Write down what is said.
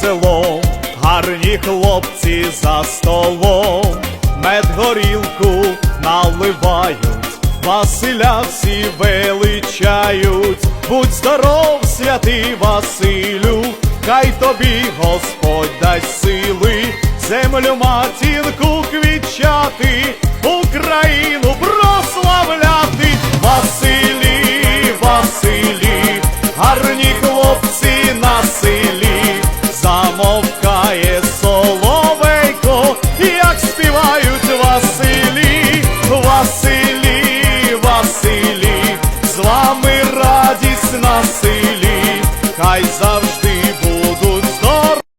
селом, гарні хлопці за столом, мед горілку наливають, Василя всі величають, будь здоров, святий Василю, хай тобі Господь дасть сили, землю матінку квітчати, Україну селі, хай завжди.